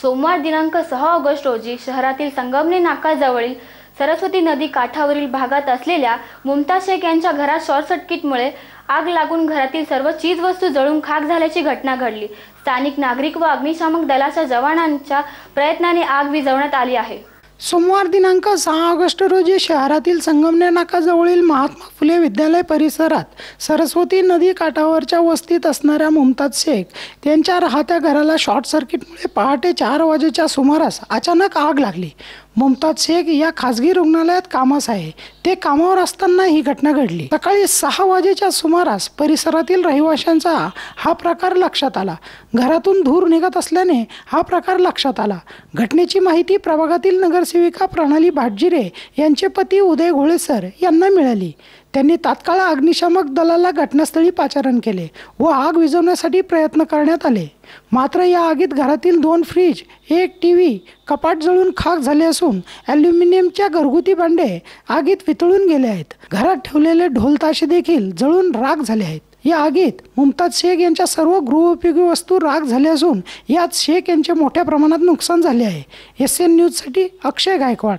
सोमवार दिनांक सहा ऑगस्ट रोजी शहरातील संगमने नाकाजवळील सरस्वती नदी काठावरील भागात असलेल्या मुमताज शेख यांच्या घरात शॉर्ट सर्किटमुळे आग लागून घरातील सर्व चीजवस्तू जळून खाक झाल्याची घटना घडली. स्थानिक नागरिक व अग्निशामक दलाच्या जवानांच्या प्रयत्नाने आग विझवण्यात आली आहे. सोमवार दिनांक सहा ऑगस्ट रोजी शहरातील संगमनेर नाकाजवळील महात्मा फुले विद्यालय परिसरात सरस्वती नदी काठावरच्या वस्तीत असणाऱ्या मुमताज शेख यांच्या राहत्या घराला शॉर्ट सर्किटमुळे पहाटे चार वाजेच्या सुमारास अचानक आग लागली. मुमताज शेख या खाजगी रुग्णालयात कामास आहे. ते कामावर असताना ही घटना घडली. सकाळी सहा वाजेच्या सुमारास परिसरातील रहिवाशांचा हा प्रकार लक्षात आला. घरातून धूर निघत असल्याने हा प्रकार लक्षात आला. घटनेची माहिती प्रभागातील नगरसेविका प्रणाली भाटजिरे यांचे पती उदय घोळेसर यांना मिळाली. त्यांनी तात्काळ अग्निशामक दलाला घटनास्थळी पाचारण केले व आग विझवण्यासाठी प्रयत्न करण्यात आले. मात्र या आगीत घरातील दोन फ्रीज एक टी व्ही कपाट जळून खाक झाले असून ॲल्युमिनियमच्या घरगुती भांडे आगीत वितळून गेले आहेत. घरात ठेवलेले ढोलताशे देखील जळून राख झाले आहेत. या आगीत मुमताज शेख यांच्या सर्व गृहोपयोगी वस्तू राख झाल्या असून यात शेख यांचे मोठ्या प्रमाणात नुकसान झाले आहे. एस एन न्यूजसाठी अक्षय गायकवाड.